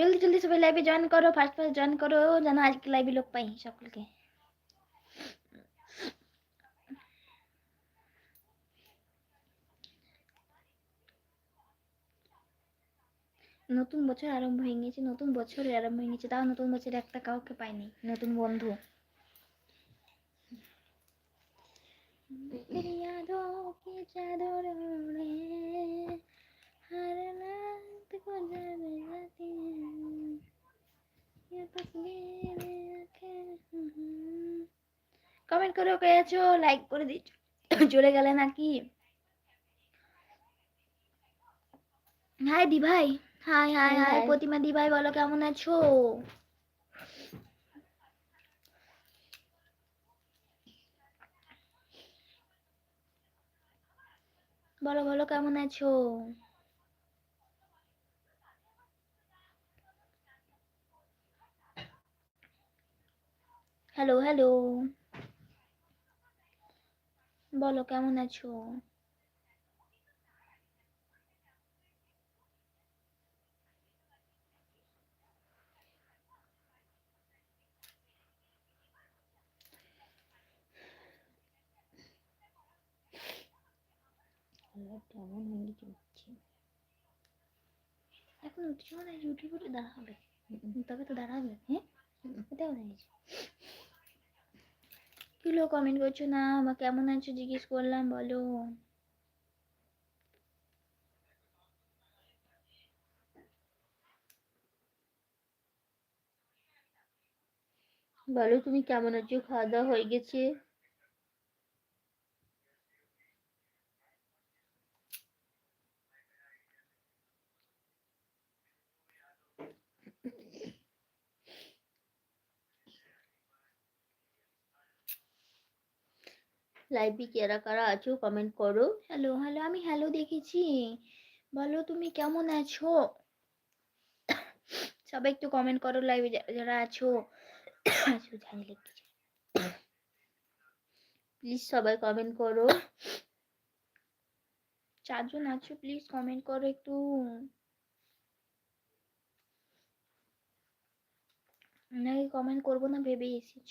জলদি জলদি সবাই লাইভে জয়েন করো ফার্স্ট ফার্স্ট জয়েন করো যেন আজকে লাইভে লোক পাই সকলকে। নতুন বছর আরম্ভ হয়ে গেছে নতুন বছরের আরম্ভ হয়ে গেছে তাও নতুন বছরে একটা কাউকে পাইনি নতুন বন্ধু। চাদর हर रात को जल जाती है ये तस्वीरें आंखें কমেন্ট করে কে আছো লাইক করে দিচ্ছ চলে গেলে নাকি হাই দি ভাই hi hi hi Hi. Pratima দি ভাই বলো কেমন আছো বলো বলো কেমন আছো হ্যালো হ্যালো বলো কেমন আছো? কেমন হয়ে উঠছে এখন উঠছো না ইউটিউবে দাঁড়াবে তবে তো দাঁড়াবে হ্যাঁ? এটাও হয়েছে কিলো কমেন্ট করছ? না, বা কেমন আছো? জিজ্ঞেস করলাম, বলো। বলো, তুমি কেমন আছো? খাওয়া দাওয়া হয়ে গেছে? লাইভে কারা কারা আছো? কমেন্ট করো। হ্যালো হ্যালো আমি হ্যালো দেখেছি। বলো তুমি কেমন আছো? সবাই একটু কমেন্ট করো লাইভে যারা আছো। আছো লিখছি প্লিজ সবাই কমেন্ট করো। চারজন আছো প্লিজ কমেন্ট করো একটু। নাকি কমেন্ট করব না, ভেবে এসেছ?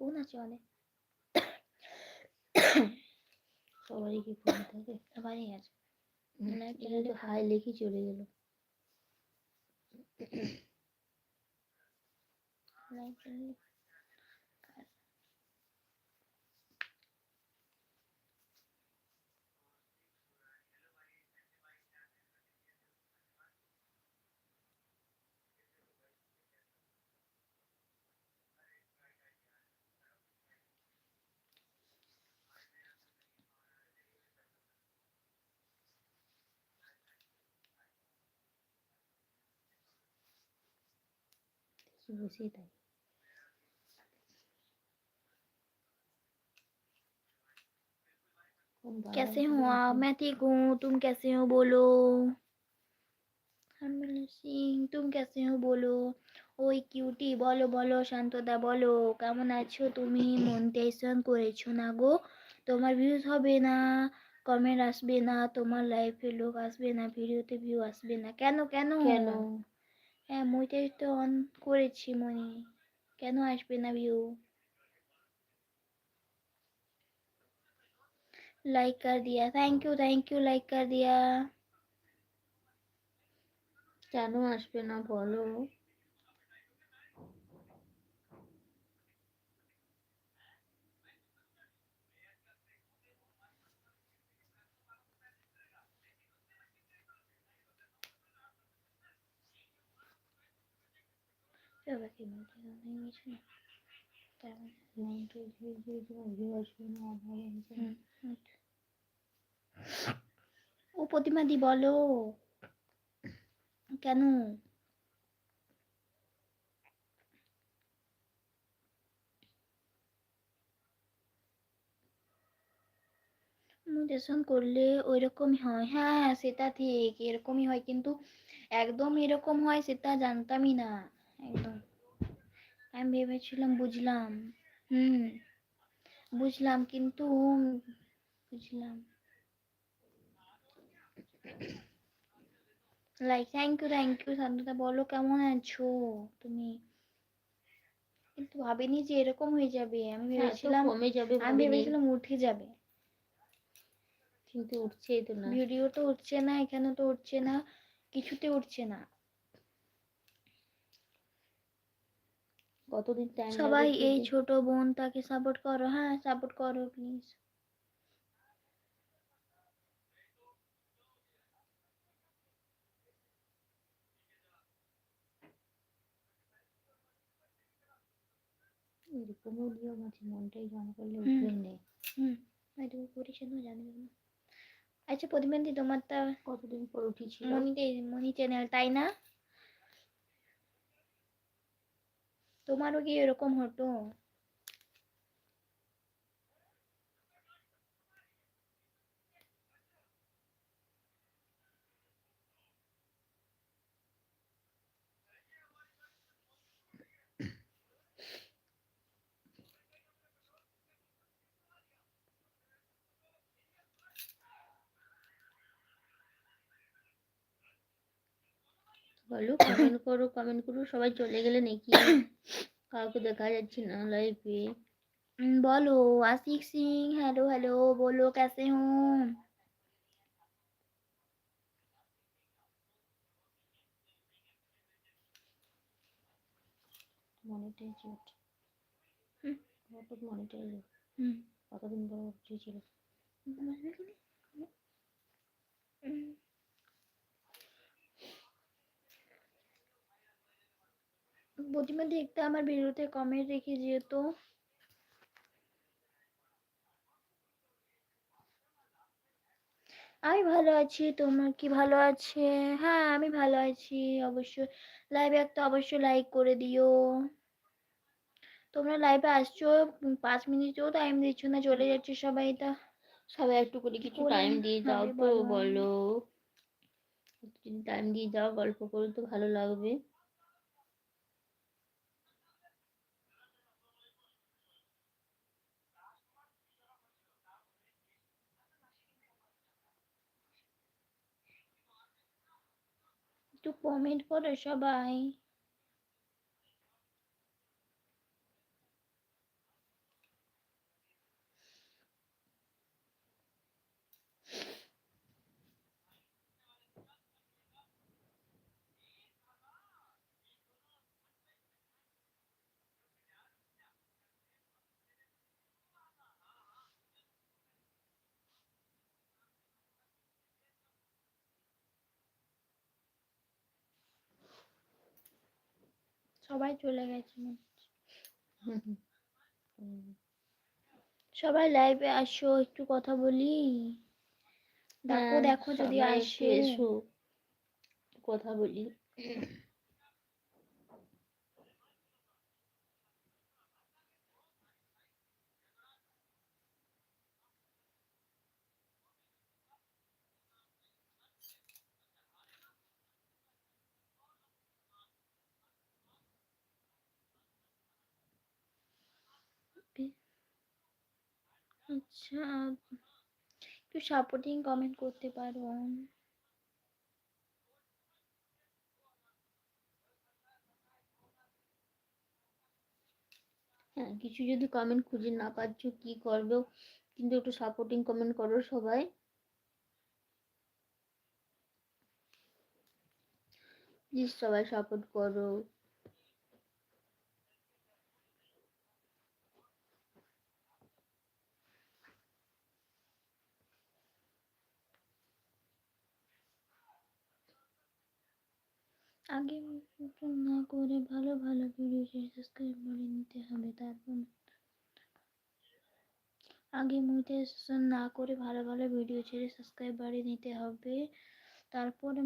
ফোন আছে অনেক সবারই কি ফোন থাকে সবারই আছে না, এটা তো হাই লেখি চলে গেল লাইভ চ্যানেলে দেখি বসেই থাকি कौन बाहर कैसे से हो बैठे आप हैं? मैं ठीक हूँ तुम कैसे हो बोलो हरमिल सिंह तुम कैसे हो बोलो ওই কিউটি বলো বলো শান্তদা বলো কেমন আছো তুমি মনিটাইজেশন করেছো না গো তোমার ভিউজ হবে না কমেন্ট আসবে না তোমার লাইফে লোক আসবে না ভিডিওতে ভিউ আসবে না কেন কেন কেন হ্যাঁ মুইটাই তো অন করেছি মনি। কেন আসবে না ভিউ লাইক কর দিয়া। Thank you thank you like কর দিয়া। কেন আসবে না বলো? হুম, ও প্রতিমাদি বলো। কেন? মোটিভেশন করলে ওইরকমই হয়। হ্যাঁ সেটা ঠিক এরকমই হয়। কিন্তু একদম এরকম হয় সেটা জানতামই না। একদম। আমি ভেবেছিলাম বুঝলাম। হুম বুঝলাম কিন্তু বুঝলাম। Like thank you thank you শান্ততা বলো কেমন আছো? তুমি কিন্তু ভাবিনি যে এরকম হয়ে যাবে। আমি হ্যাঁ, ভেবেছিলাম কমে যাবে আমি ভেবেছিলাম উঠে যাবে। কিন্তু উঠছেই তো না। ভিডিও তো উঠছে না এখানে তো উঠছে না কিছুতে উঠছে না। কতদিন টাইম সবাই এই ছোট বোনটাকে সাপোর্ট করো হ্যাঁ সাপোর্ট করো প্লিজ এরকমও নিয়ম আছে মনটাই জানা করলে হুম। উঠবে নেই হুম না জানি না। আচ্ছা প্রতিমন্দি তোমারটা কতদিন পর উঠেছিল? মনিতে মনি চ্যানেল তাই না? তোমারও কি এরকম হতো? বলো কমেন্ট করো কমেন্ট করো সবাই চলে গেলে নাকি কাউকে দেখা যাচ্ছে না লাইফে বলো আশিক সিং হ্যালো হ্যালো বলো কেসে হুম। হুম। কতদিন পর ছিল প্রতিমা দেখতে আমার ভিডিওতে কমেন্ট রেখে যেহেতু আমি ভালো আছি তোমার কি ভালো আছে? হ্যাঁ আমি ভালো আছি অবশ্যই। লাইভ একটা অবশ্যই লাইক করে দিও। তোমরা লাইভে আসছো পাঁচ মিনিটেও টাইম দিচ্ছ না চলে যাচ্ছে সবাই তা। সবাই একটু করে কিছু টাইম দিয়ে হ্যাঁ, দাও তো বলো। টাইম দিয়ে দাও গল্প করে তো ভালো লাগবে। একটু কমেন্ট করো সবাই সবাই চলে গেছে। সবাই লাইভে আসো একটু কথা বলি। দেখো হ্যাঁ, দেখো যদি আসে। এসো কথা বলি আচ্ছা একটু সাপোর্টিং কমেন্ট করতে পারো। হ্যাঁ কিছু যদি কমেন্ট খুঁজে না পাচ্ছ, কি করবে? কিন্তু একটু সাপোর্টিং কমেন্ট করো সবাই। প্লিজ সবাই সাপোর্ট করো। আগে না করে ভালো ভালো ভিডিও সাবস্ক্রাইব করে নিতে হবে। তারপর আগে মনিটাইজেশন না করে ভালো ভালো ভিডিও ছেড়ে সাবস্ক্রাইব বাড়িয়ে নিতে হবে। তারপরে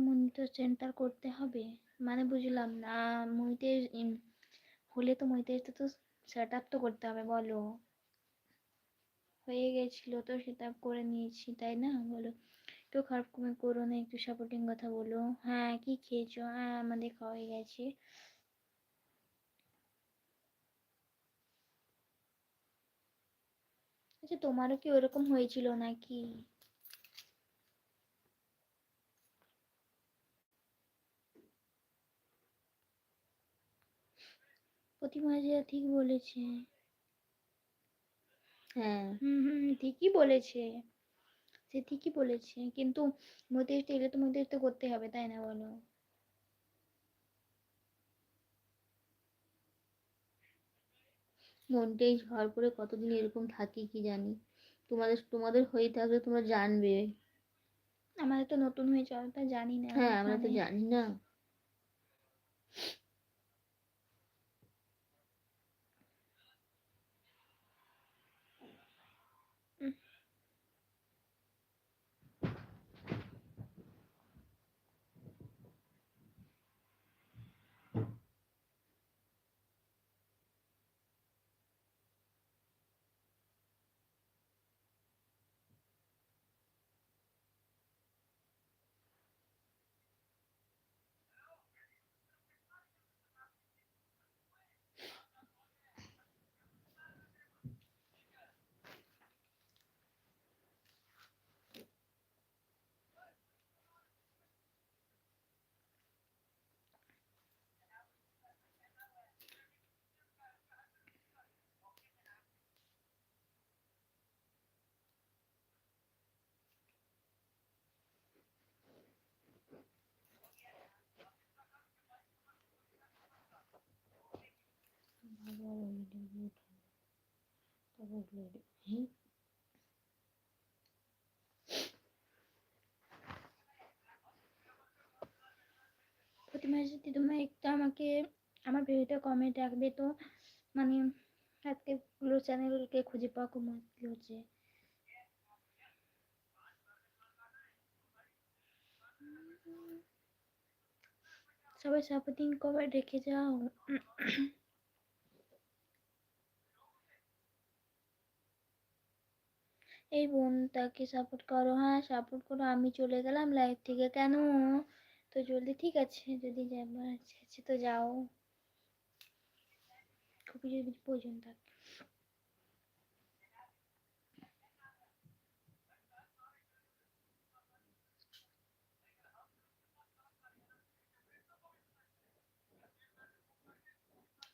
সেন্টার করতে হবে। মানে বুঝলাম না মনিটাইজ হলে তো মনিটাইজটা তো সেট আপ তো করতে হবে, বলো। হয়ে গেছিল তো সেটা করে নিয়েছি, তাই না? বলো। একটু খারাপ কমে করো না একটু সাপোর্টিং কথা বলো। হ্যাঁ কি খেয়েছো? হ্যাঁ আমাদের খাওয়া হয়ে গেছে। আচ্ছা তোমারও কি ওরকম হয়েছিল নাকি? প্রতিমা ঠিক বলেছে। হ্যাঁ। হুম হুম ঠিকই বলেছে। সে ঠিকই বলেছে কিন্তু মধ্যে এলে তো মধ্যে তো করতে হবে তাই না বলো? মনটাই হওয়ার পরে কতদিন এরকম থাকি কি জানি? তোমাদের তোমাদের হয়ে থাকলে তোমরা জানবে। আমাদের তো নতুন হয়েছে অতটা জানি না হ্যাঁ আমরা তো জানি না। প্রতিমা যদি তোমরা একটু আমাকে, আমার ভিডিওতে কমেন্ট রাখবে তো মানে আজকে পুরো চ্যানেলকে খুঁজে পাওয়া খুব মুশকিল হচ্ছে। সবাই সাপোর্টিং কভার রেখে যাও। এই বোনটাকে সাপোর্ট করো। হ্যাঁ সাপোর্ট করো, আমি চলে গেলাম লাইভ থেকে। কেন? তো জলদি, ঠিক আছে, যদি যাবার আছে আছে তো যাও। খুবই যদি প্রয়োজন থাকে।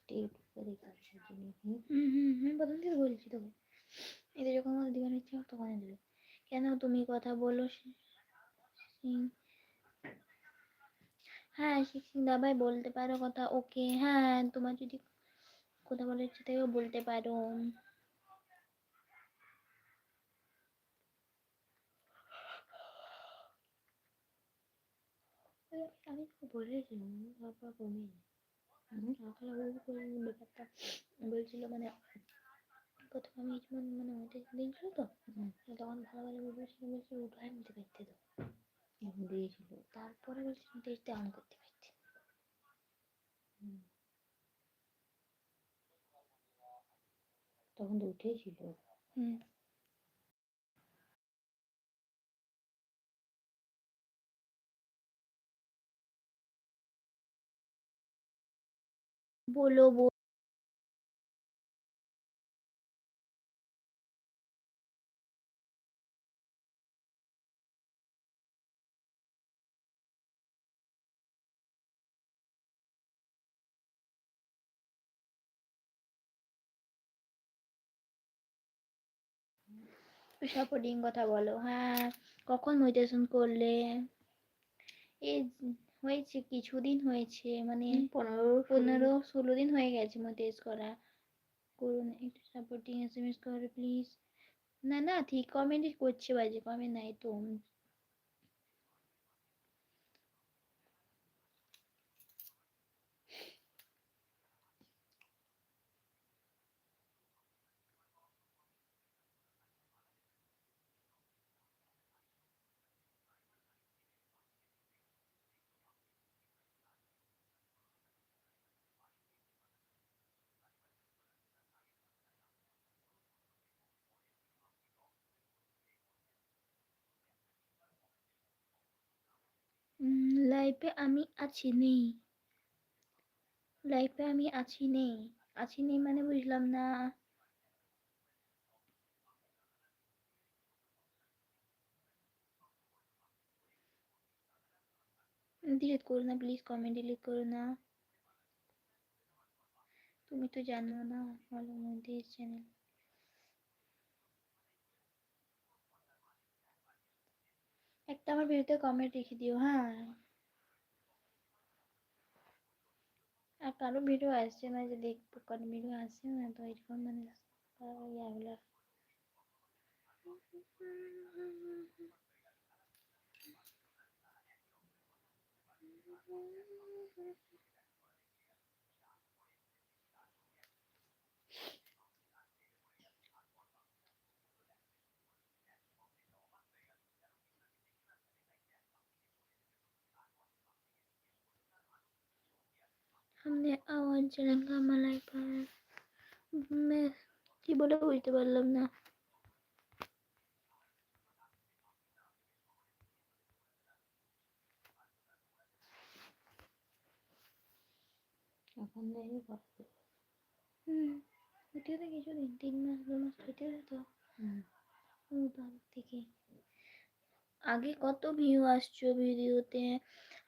টিউটোরিয়ালে কাজ জন্য হুম হুম হুম হুম, প্রথম থেকে বলছি তোকে এদের যখন আমার দিবার ইচ্ছে হবে তখন দেবে। কেন তুমি কথা বলো সি- সিং- হ্যাঁ শিক্ষিং দাবাই বলতে পারো কথা ওকে। হ্যাঁ তোমার যদি কথা বলার ইচ্ছে থাকেও বলতে পারো। আমি তো বলেছিলাম তারপর কমে ব্যাপারটা বলছিল মানে প্রথমে আমি যেমন মানে ওইটা দিয়েছিল তো তখন ভালো ভালো বলছিল বলছিল উঠায় নিতে পারতে তো। দিয়েছিল। তারপরে বলছিল টেস্টে অন করতে পারতে তখন তো উঠেছিল হুম। বলো। সাপোর্টিং কথা বলো। হ্যাঁ কখন মেডিটেশন করলে? এই হয়েছে কিছুদিন হয়েছে মানে পনেরো পনেরো ষোলো দিন হয়ে গেছে মেডিটেশ করা। করুন একটু সাপোর্টিং এস এম এস করো প্লিজ না না ঠিক কমেন্টই করছে বাজে কমেন্ট নাই তো লাইফে আমি আছি নেই। লাইফে আমি আছি নেই। আছি নেই মানে বুঝলাম না। ডিলিট করো না প্লিজ কমেন্ট ডিলিট করো না। তুমি তো জানো না, ভালো মধ্যে চ্যানেল একটা আমার ভিডিওতে কমেন্ট লিখে দিও হ্যাঁ আর কারও ভিডিও আসছে না যে দেখব কারও ভিডিও আসছে না, তো এরকম মানে ইয়াগুলো Thank you. সন্ধে আওয়াজ জেলেঙ্গা মালাই কি বলে বুঝতে পারলাম না। এখন দেখি হুম ভিডিওতে কিছুদিন তিন মাস দু মাস ভিডিও তো বাড়ির থেকে। আগে কত ভিউ আসছো ভিডিওতে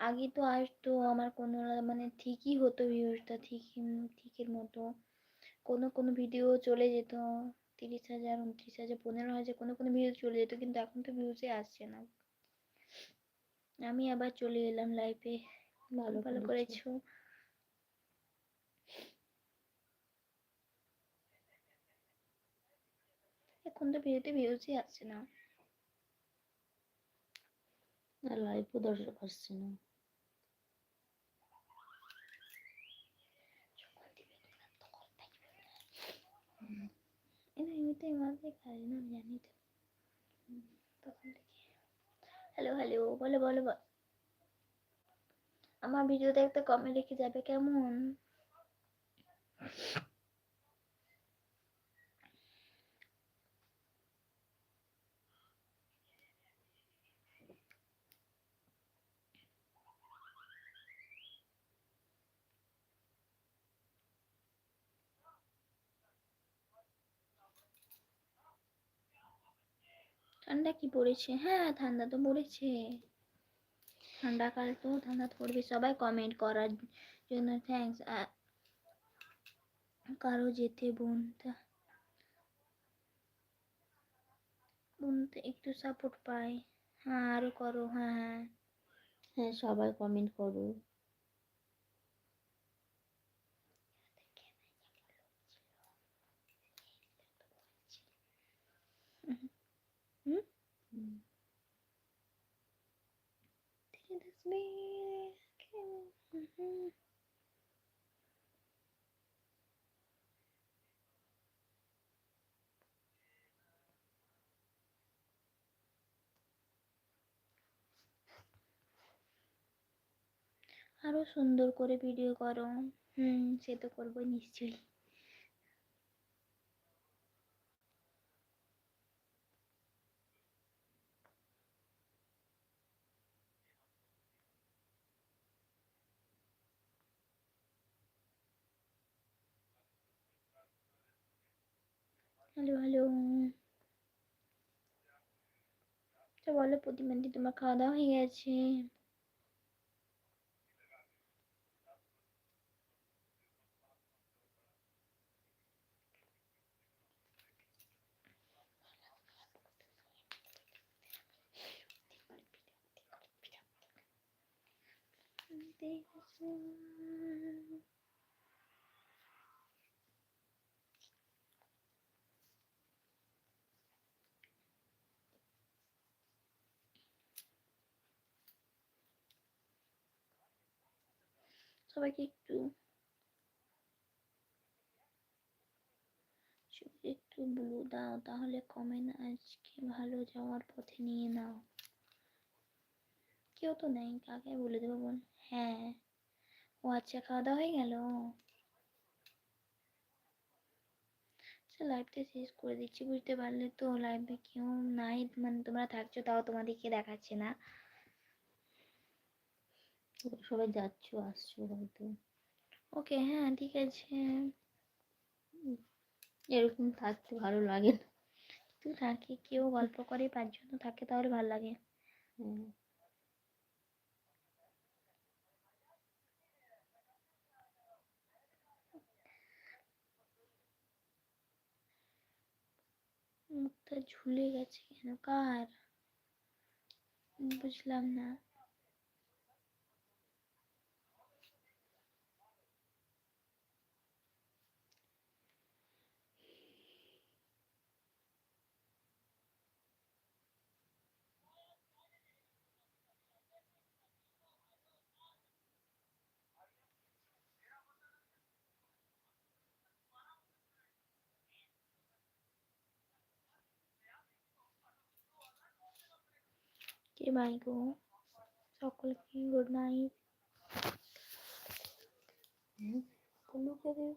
আগে তো আসতো আমার কোনো মানে ঠিকই হতো ভিউজটা ঠিকই ঠিকের মতো। কোনো কোনো ভিডিও চলে যেত তিরিশ হাজার উনত্রিশ হাজার পনেরো হাজার কোনো কোনো ভিডিও চলে যেত কিন্তু এখন তো ভিউজে আসছে না। আমি আবার চলে এলাম লাইফে ভালো ভালো করেছ। করেছ। এখন তো ভিডিওতে ভিউজই আসছে না। আর লাইভও আসছে না। না জানি তো। হ্যালো বলো আমার ভিডিওতে একটা কমেন্ট রেখে যাবে, কেমন? ঠান্ডা কি পড়েছে? হ্যাঁ ঠান্ডা তো পড়েছে। ঠান্ডা কাল তো, ঠান্ডা পড়বে। সবাই কমেন্ট করার জন্য থ্যাঙ্কস কারও যেতে বোনটা বোনটা একটু সাপোর্ট পায়। হ্যাঁ আরও করো। হ্যাঁ হ্যাঁ। হ্যাঁ সবাই কমেন্ট করো আরও সুন্দর করে ভিডিও করো। হুম সে তো করব নিশ্চয়ই। হ্যালো হ্যালো তো বলো প্রতিমাদি তোমার খাওয়া দাওয়া হয়ে গেছে? সবাইকে একটু চোখে একটু ব্লু দাও, তাহলে কমেন্ট আজকে ভালো যাওয়ার পথে নিয়ে নাও। কেউ তো নেই, কাকে বলে দেবো বল? হ্যাঁ। ও আচ্ছা খাওয়া দাওয়া হয়ে গেল? আচ্ছা লাইভটা শেষ করে দিচ্ছি, বুঝতে পারলে তো লাইভে কেউ নাই মানে তোমরা থাকছো, তাও তোমাদেরকে দেখাচ্ছে না। সবাই যাচ্ছ আসছো হয়তো। ওকে হ্যাঁ ঠিক আছে। এরকম থাকতে ভালো লাগে না। তো থাকে কেউ গল্প করে পাঁচজন থাকে তাহলে ভালো লাগে। মুখটা ঝুলে গেছে কেন? কার? বুঝলাম না। কে বাই গো সকলকে গুড নাইট হুম কুলুকে দিও